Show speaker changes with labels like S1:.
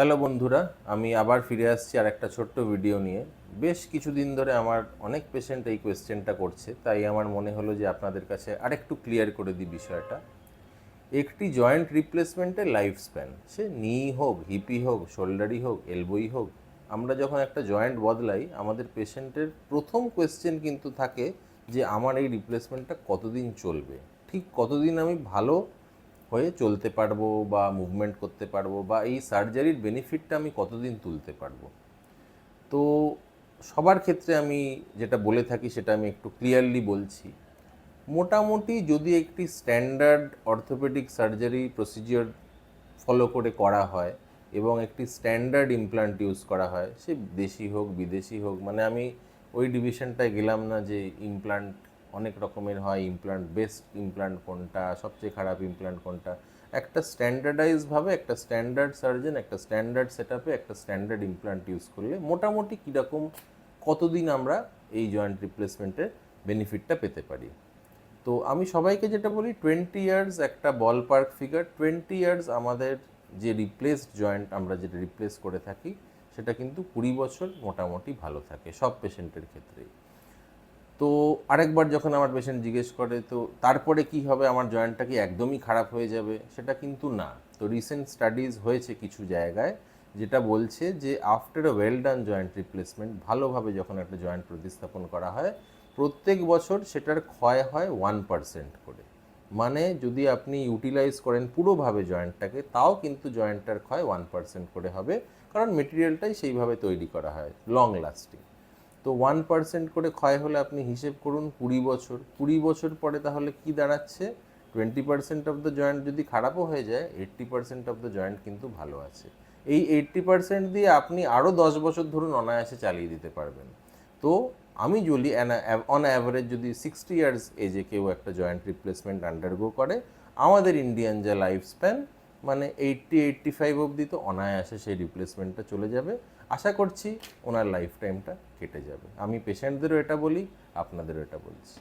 S1: Hello বন্ধুরা, আমি আবার ফিরে আসছি আর একটা ছোট্ট ভিডিও নিয়ে। বেশ কিছুদিন ধরে আমার অনেক পেশেন্ট এই কোয়েশ্চেনটা করছে, তাই আমার মনে হলো যে আপনাদের কাছে আরেকটু ক্লিয়ার করে দিই বিষয়টা। একটি জয়েন্ট রিপ্লেসমেন্টের লাইফ স্প্যান সে নি হোক হিপি হোক শোল্ডারই হোক এলবোই হোক, আমরা যখন একটা জয়েন্ট বদলাই, আমাদের পেশেন্টের প্রথম কোয়েশ্চেন কিন্তু থাকে যে আমার এই রিপ্লেসমেন্টটা কতদিন চলবে? ঠিক কতদিন আমি ভালো হয়ে চলতে পারব বা মুভমেন্ট করতে পারব বা এই সার্জারির বেনিফিটটা আমি কতদিন তুলতে পারব? তো সবার ক্ষেত্রে আমি যেটা বলে থাকি সেটা আমি একটু ক্লিয়ারলি বলছি। মোটামুটি যদি একটি standard orthopaedic surgery procedure follow করে করা হয় এবং একটি স্ট্যান্ডার্ড ইমপ্লান্ট ইউজ করা হয়, সে দেশি হোক, বিদেশি হোক মানে আমি ওই ডিভিশনটায় গেলাম না যে ইমপ্লান্ট অনেক রকমের হয় ইমপ্ল্যান্ট বেস্ট ইমপ্ল্যান্ট কোনটা, সবচেয়ে খারাপ ইমপ্লান্ট কোনটা। একটা স্ট্যান্ডার্ডাইজভাবে একটা স্ট্যান্ডার্ড সার্জন একটা স্ট্যান্ডার্ড সেট একটা স্ট্যান্ডার্ড ইমপ্ল্যান্ট ইউজ করলে মোটামুটি কীরকম, কতদিন আমরা এই জয়েন্ট রিপ্লেসমেন্টের বেনিফিটটা পেতে পারি। তো আমি সবাইকে যেটা বলি টোয়েন্টি ইয়ার্স একটা ball park figure twenty years আমাদের যে রিপ্লেসড জয়েন্ট আমরা যেটা রিপ্লেস করে থাকি, সেটা কিন্তু কুড়ি বছর মোটামুটি ভালো থাকে সব পেশেন্টের ক্ষেত্রেই। তো আরেকবার যখন আমার পেশেন্ট জিজ্ঞেস করে, তো তারপরে কি হবে? আমার জয়েন্টটা কি একদমই খারাপ হয়ে যাবে? সেটা কিন্তু না। তো রিসেন্ট স্টাডিজ হয়েছে কিছু জায়গায় যেটা বলছে যে after well done joint replacement ভালোভাবে যখন একটা জয়েন্ট প্রতিস্থাপন করা হয়, প্রত্যেক বছর সেটার ক্ষয় হয় ওয়ান পার্সেন্ট করে। মানে যদি আপনি ইউটিলাইজ করেন পুরোভাবে জয়েন্টটাকে তাও কিন্তু জয়েন্টটার ক্ষয় ওয়ান পার্সেন্ট করে হবে। কারণ মেটেরিয়ালটাই সেইভাবে তৈরি করা হয় লং লাস্টিং তো ওয়ান পার্সেন্ট করে ক্ষয় হলে আপনি হিসেব করুন কুড়ি বছর। কুড়ি বছর পরে তাহলে কি দাঁড়াচ্ছে? Twenty percent of the joint যদি খারাপও হয়ে যায় eighty percent of the joint কিন্তু ভালো আছে। এই এইট্টি পার্সেন্ট দিয়ে আপনি আরও দশ বছর ধরুন অনায়াসে চালিয়ে দিতে পারবেন। তো আমি যদি অন অ্যাভারেজ যদি সিক্সটি ইয়ার্স এজে কেউ একটা জয়েন্ট রিপ্লেসমেন্ট আন্ডারগো করে, আমাদের ইন্ডিয়ান যা লাইফ স্প্যান মানে এইট্টি এইট্টি ফাইভ অবধি তো অনায়াসে সেই রিপ্লেসমেন্টটা চলে যাবে। আশা করছি ওনার লাইফ টাইমটা কেটে যাবে। আমি পেশেন্টদেরও এটা বলি আপনাদেরও এটা বলছি।